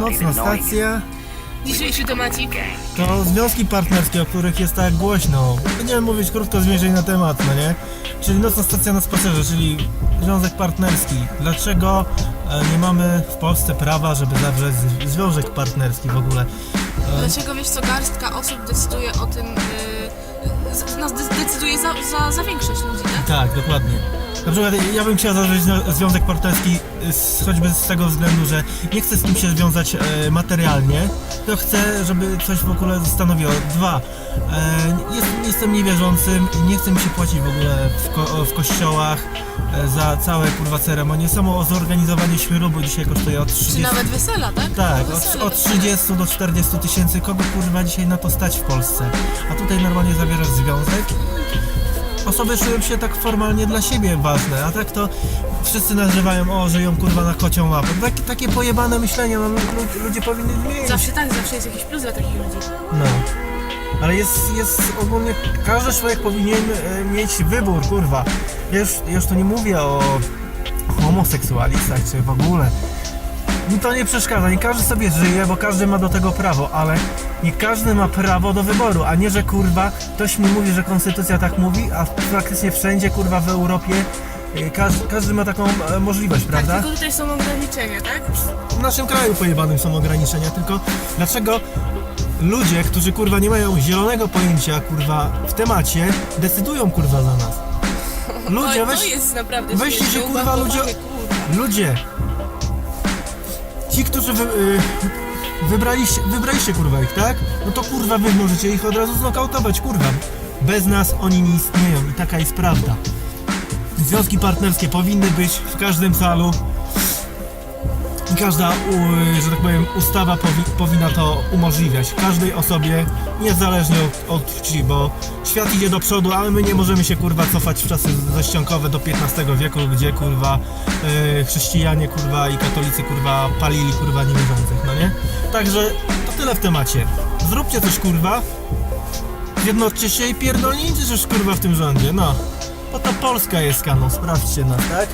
Nocna stacja Dzisiejszy temacik. to związki partnerskie, o których jest tak głośno. Będziemy mówić krótko zmierzeń na temat, no nie? Czyli nocna stacja na spacerze, czyli związek partnerski. Dlaczego e, nie mamy w Polsce prawa, żeby zawrzeć z- związek partnerski w ogóle? E, Dlaczego wiesz co, garstka osób decyduje o tym, yy, z- zde- decyduje za, za, za większość ludzi, tak? Tak, dokładnie. Na przykład ja bym chciał zwią- związek partnerski z, choćby z tego względu, że nie chcę z kim się związać e, materialnie, to chcę, żeby coś w ogóle stanowiło. Dwa, e, jest, jestem niewierzącym i nie chce mi się płacić w ogóle w, ko, w kościołach e, za całe kurwa ceremonie. Samo zorganizowanie ślubu dzisiaj kosztuje od 30... Czy nawet wesela, tak? Tak, od, Wesele, od wesele. 30 do 40 tysięcy. Kogo kurwa dzisiaj na to stać w Polsce? A tutaj normalnie zawierasz związek. Osoby czują się tak formalnie dla siebie ważne, a tak to wszyscy nazywają, o, że ją kurwa na kocią łapę. Tak, takie pojebane myślenie, no, lu- ludzie powinni zmienić. Zawsze tak, zawsze jest jakiś plus dla takich ludzi. No. Ale jest, jest ogólnie, każdy człowiek powinien e, mieć wybór, kurwa. Ja już, ja już tu nie mówię o homoseksualistach, czy w ogóle. Mi to nie przeszkadza, nie każdy sobie żyje, bo każdy ma do tego prawo, ale nie każdy ma prawo do wyboru, a nie, że kurwa, ktoś mi mówi, że konstytucja tak mówi, a praktycznie wszędzie, kurwa, w Europie e, każdy, każdy ma taką e, możliwość, Tak, prawda? tylko tutaj są ograniczenia, tak? w naszym kraju pojebanym są ograniczenia, tylko dlaczego ludzie, którzy kurwa nie mają zielonego pojęcia kurwa w temacie, decydują kurwa za nas. Ludzie, weź, to jest naprawdę weźcie się, kurwa, ludzie- ludzie, ci, którzy wy, y, wybraliście, wybraliście kurwa ich, tak? No to kurwa wy możecie ich od razu znokautować, kurwa. Bez nas oni nie istnieją i taka jest prawda. Związki partnerskie powinny być w każdym calu, i każda, że tak powiem, ustawa powi, powinna to umożliwiać każdej osobie, niezależnie od, od płci, bo świat idzie do przodu, ale my nie możemy się kurwa cofać w czasy zaściankowe do XV wieku, gdzie kurwa e, chrześcijanie kurwa i katolicy kurwa palili kurwa niewierzących, no nie? Także to tyle w temacie. Zróbcie coś kurwa, zjednoczcie się i pierdolnijcie coś kurwa w tym rządzie, no. Bo to Polska jest kanon, sprawdźcie nas, tak?